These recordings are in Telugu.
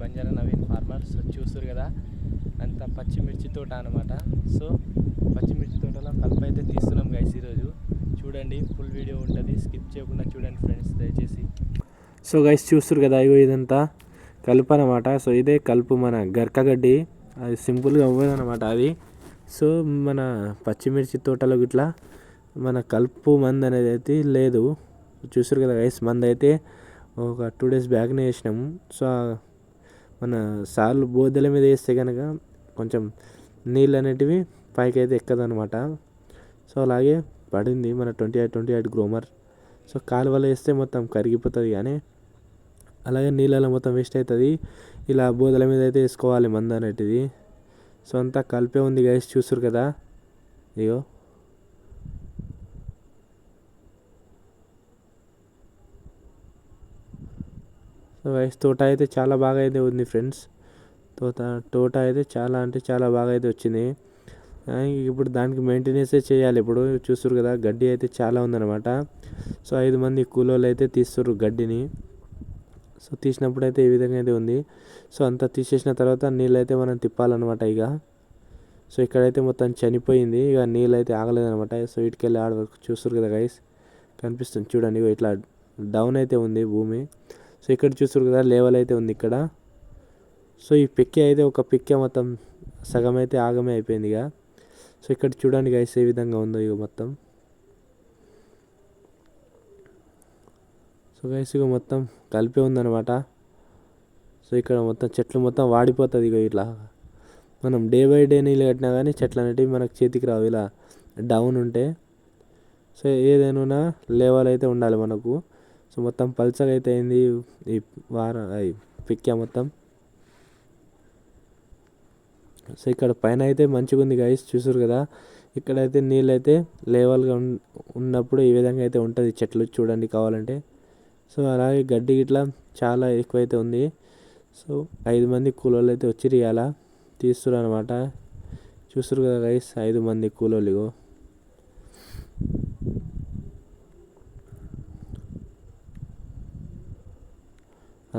బంజారా నవీన్ ఫార్మర్ సో చూస్తారు కదా. అంత పచ్చిమిర్చి తోట అనమాట సో పచ్చిమిర్చి తోటలో కలుపు అయితే తీస్తున్నాం గైస్ ఈరోజు. చూడండి ఫుల్ వీడియో ఉంటుంది. స్కిప్ చేయకుండా చూడండి ఫ్రెండ్స్ దయచేసి. సో గైస్ చూస్తారు కదా ఇగో ఇదంతా కలుపు అనమాట సో ఇదే కలుపు మన గర్కగడ్డి. అది సింపుల్గా అవ్వదు అనమాట అది. సో మన పచ్చిమిర్చి తోటలో ఇట్లా మన కలుపు మందు అనేది అయితే లేదు. చూసారు కదా గైస్ మందు అయితే ఒక టూ డేస్ బ్యాక్నే వేసినాము సో మన సార్లు బోదెల మీద వేస్తే కనుక కొంచెం నీళ్ళు అనేటివి పైకి అయితే ఎక్కదనమాట సో అలాగే పడింది మన twenty eight twenty eight Gromor. So కాలువలో వేస్తే మొత్తం కరిగిపోతుంది కానీ అలాగే నీళ్ళలో మొత్తం వేస్ట్ అవుతుంది ఇలా బోదల మీద అయితే వేసుకోవాలి మందు అనేటిది. సో అంతా కలిపే ఉంది గైస్ చూస్తారు కదా? ఇగో. సో గైస్ తోట అయితే చాలా బాగా అయితే ఉంది ఫ్రెండ్స్. తోట తోట అయితే చాలా అంటే చాలా బాగా అయితే వచ్చింది ఇప్పుడు దానికి మెయింటెనెన్సే చేయాలి. ఇప్పుడు చూస్తారు కదా గడ్డి అయితే చాలా ఉందన్నమాట. సో ఐదు మంది కూలోళ్ళు అయితే తీస్తారు గడ్డిని. సో తీసినప్పుడు అయితే ఈ విధంగా అయితే ఉంది. సో అంతా తీసేసిన తర్వాత నీళ్ళు అయితే మనం తిప్పాలన్నమాట ఇక సో ఇక్కడైతే మొత్తం చనిపోయింది. ఇక నీళ్ళు అయితే ఆగలేదన్నమాట. సో ఇటుకెళ్ళి ఆడ వరకు చూస్తారు కదా గైస్ కనిపిస్తుంది చూడండి ఇట్లా డౌన్ అయితే ఉంది భూమి. సో ఇక్కడ చూస్తారు కదా లేవల్ అయితే ఉంది ఇక్కడ. సో ఈ పిక్కే అయితే ఒక పిక్కే మొత్తం సగం అయితే ఆగమే అయిపోయింది ఇక. సో ఇక్కడ చూడండి గైస్ ఏ విధంగా ఉందో ఇక మొత్తం. సో గైస్ ఇక మొత్తం కలిపే ఉందన్నమాట. సో ఇక్కడ మొత్తం చెట్లు మొత్తం వాడిపోతుంది ఇక ఇట్లా. మనం డే బై డే నీళ్ళు కట్టినా కానీ చెట్లు అనేటివి మనకు చేతికి రావు ఇలా. డౌన్ ఉంటే. సో ఏదైనా లేవల్ అయితే ఉండాలి మనకు. సో మొత్తం పల్చగా అయితే అయింది ఈ వార పిక్యా పిక్కా మొత్తం. సో ఇక్కడ పైన అయితే మంచిగా ఉంది గైస్ చూసారు కదా? ఇక్కడైతే నీళ్ళు అయితే లేవల్గా ఉన్నప్పుడు ఈ విధంగా అయితే ఉంటుంది చెట్లు చూడండి కావాలంటే. సో అలాగే గడ్డి ఇట్లా చాలా ఎక్కువైతే ఉంది. సో ఐదు మంది కూలోళ్ళు అయితే వచ్చి ఇవాళ తీస్తున్నారు అనమాట చూస్తారు కదా గైస్ ఐదు మంది కూలోళ్ళు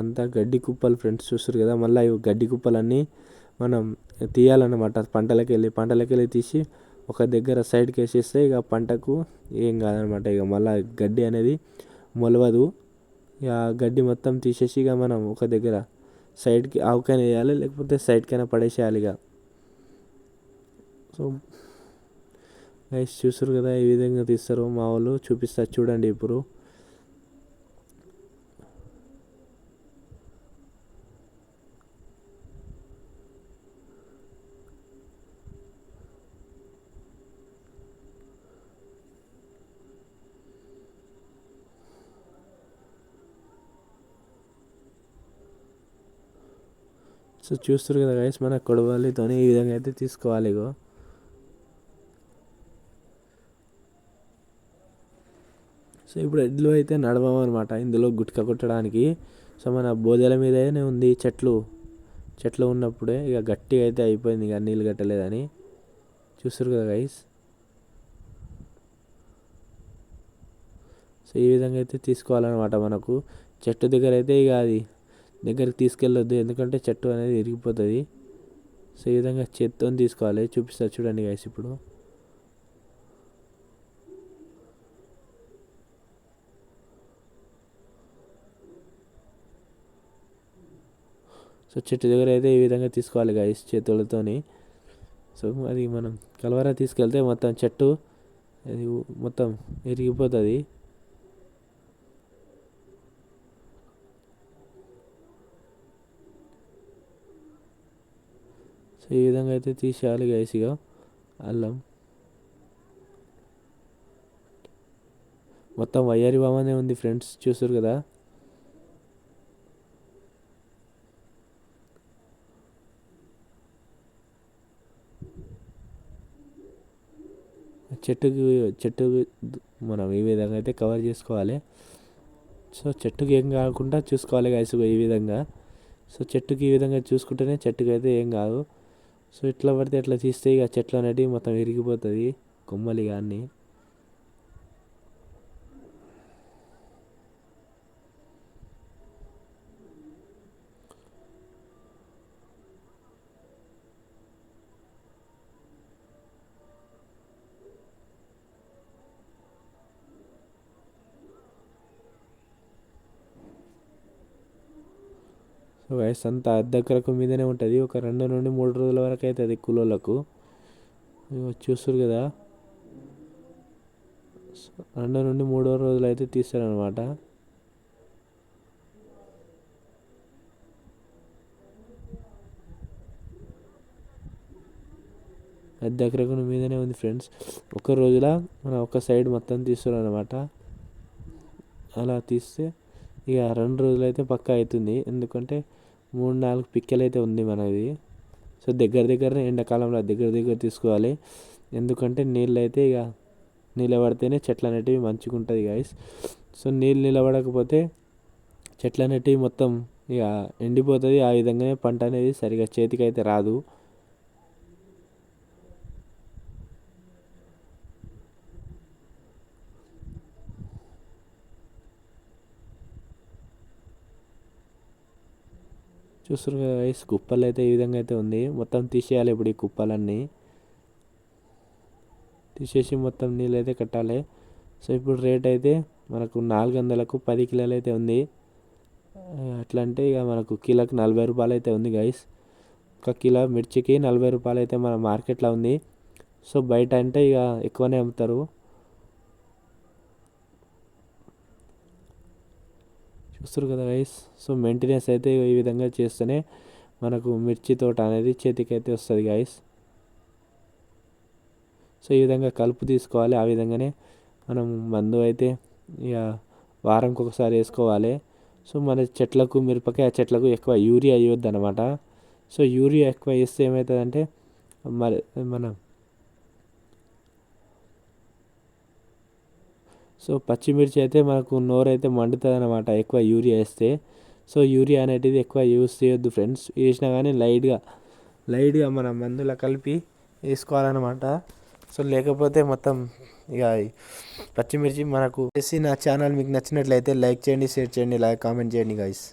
అంతా గడ్డి కుప్పలు ఫ్రెండ్స్ చూస్తారు కదా మళ్ళీ ఇవి గడ్డి కుప్పలన్నీ మనం తీయాలన్నమాట. పంటలకు వెళ్ళి పంటలకు వెళ్ళి తీసి ఒక దగ్గర సైడ్కి వేసేస్తే ఇక పంటకు ఏం కాదనమాట ఇక మళ్ళీ గడ్డి అనేది మొలవదు. ఇక గడ్డి మొత్తం తీసేసి ఇక మనం ఒక దగ్గర సైడ్కి ఆవుకైనా వేయాలి లేకపోతే సైడ్కైనా పడేసేయాలి ఇక. సో గైస్ చూస్తారు కదా ఈ విధంగా తీస్తారు మా వాళ్ళు చూపిస్తారు చూడండి ఇప్పుడు. సో చూస్తారు కదా గైస్ మన కొడవలితోనే ఈ విధంగా అయితే తీసుకోవాలి ఇగో. సో ఇప్పుడు ఎడ్లు అయితే నడవమన్నమాట ఇందులో గుట్క కొట్టడానికి. సో మన బోదెల మీదనే ఉంది చెట్లు. చెట్లు ఉన్నప్పుడే ఇక గట్టిగా అయితే అయిపోయింది ఇక నీళ్ళు కట్టలేదని. చూస్తారు కదా గైస్ సో ఈ విధంగా అయితే తీసుకోవాలన్నమాట మనకు. చెట్టు దగ్గర అయితే ఇక అది దగ్గరికి తీసుకెళ్ళొద్దు. ఎందుకంటే చెట్టు అనేది ఇరిగిపోతుంది. సో ఈ విధంగా చేత్తోని తీసుకోవాలి. చూపిస్తా చూడండి గైస్ ఇప్పుడు. సో చెట్టు దగ్గర అయితే ఈ విధంగా తీసుకోవాలి గాయస్ చేతులతోని. సో అది మనం కలవరా తీసుకెళ్తే మొత్తం చెట్టు అది మొత్తం ఇరిగిపోతుంది. సో ఈ విధంగా అయితే తీసేయాలి గైస్ ఇక అల్లం. మొత్తం వయ్యారి బామనే ఉంది ఫ్రెండ్స్ చూస్తారు కదా? చెట్టుకి చెట్టుకి మనం ఈ విధంగా అయితే కవర్ చేసుకోవాలి. సో చెట్టుకి ఏం కాకుండా చూసుకోవాలి గైస్ ఈ విధంగా. సో చెట్టుకి ఈ విధంగా చూసుకుంటేనే చెట్టుకి అయితే ఏం కాదు. సో ఇట్లా పడితే ఇట్లా తీస్తే ఇక చెట్లు అనేటివి మొత్తం విరిగిపోతుంది కొమ్మలు కానీ వయసు అంతా దగ్గరకు మీదనే ఉంటుంది. ఒక రెండు నుండి మూడు రోజుల వరకు అవుతుంది కూలోళ్ళకు. చూస్తారు కదా. రెండు నుండి మూడో రోజులు అయితే తీస్తారనమాట అది ఎకరకు మీదనే ఉంది ఫ్రెండ్స్. ఒక రోజుల మనం ఒక సైడ్ మొత్తం తీస్తారనమాట అనమాట అలా తీస్తే ఇక రెండు రోజులు అయితే పక్కా అవుతుంది ఎందుకంటే మూడు నాలుగు పిక్కలు అయితే ఉంది మనది. సో దగ్గర దగ్గరనే ఎండాకాలంలో దగ్గర దగ్గర తీసుకోవాలి. ఎందుకంటే నీళ్ళు అయితే ఇక నిలబడితేనే చెట్లు అనేటివి మంచిగా ఉంటుంది గాయస్ సో నీళ్ళు నిలబడకపోతే చెట్లు అనేటివి మొత్తం ఇక ఎండిపోతుంది. ఆ విధంగానే పంట అనేది సరిగా చేతికి అయితే రాదు. చూస్తారు కదా గైస్ కుప్పలు అయితే ఈ విధంగా అయితే ఉంది. మొత్తం తీసేయాలి ఇప్పుడు ఈ కుప్పలన్నీ. తీసేసి మొత్తం నీళ్ళు అయితే కట్టాలి. సో ఇప్పుడు రేట్ అయితే మనకు నాలుగు వందలకు పది కిలోలు అయితే ఉంది. అట్లా అంటే ఇక మనకు కిలోకి నలభై రూపాయలు అయితే ఉంది గైస్ ఒక కిలో మిర్చికి నలభై రూపాయలు అయితే మన మార్కెట్లో ఉంది. సో బయట అంటే ఇక ఎక్కువనే అమ్ముతారు. చూస్తారు కదా గైస్ సో మెయింటెనెన్స్ అయితే ఈ విధంగా చేస్తేనే మనకు మిర్చి తోట అనేది చేతికి అయితే వస్తుంది గైస్ సో ఈ విధంగా కలుపు తీసుకోవాలి. ఆ విధంగానే మనం మందు అయితే ఇక వారంకి ఒకసారి వేసుకోవాలి. సో మన చెట్లకు మిరపకాయ చెట్లకు ఎక్కువ యూరియా వేయొద్దు అనమాట సో యూరియా ఎక్కువ వేస్తే ఏమవుతుందంటే మరి మనం సో పచ్చిమిర్చి అయితే మనకు నోరు అయితే మండుతుంది అనమాట ఎక్కువ యూరియా వేస్తే. సో యూరియా అనేది ఎక్కువ యూస్ చేయొద్దు ఫ్రెండ్స్ వేసినా కానీ లైట్గా లైట్గా మన మందులో కలిపి వేసుకోవాలన్నమాట. సో లేకపోతే మొత్తం ఇక పచ్చిమిర్చి మనకు చేసి నా ఛానల్ మీకు నచ్చినట్లయితే లైక్ చేయండి షేర్ చేయండి లైక్ కామెంట్ చేయండి గైస్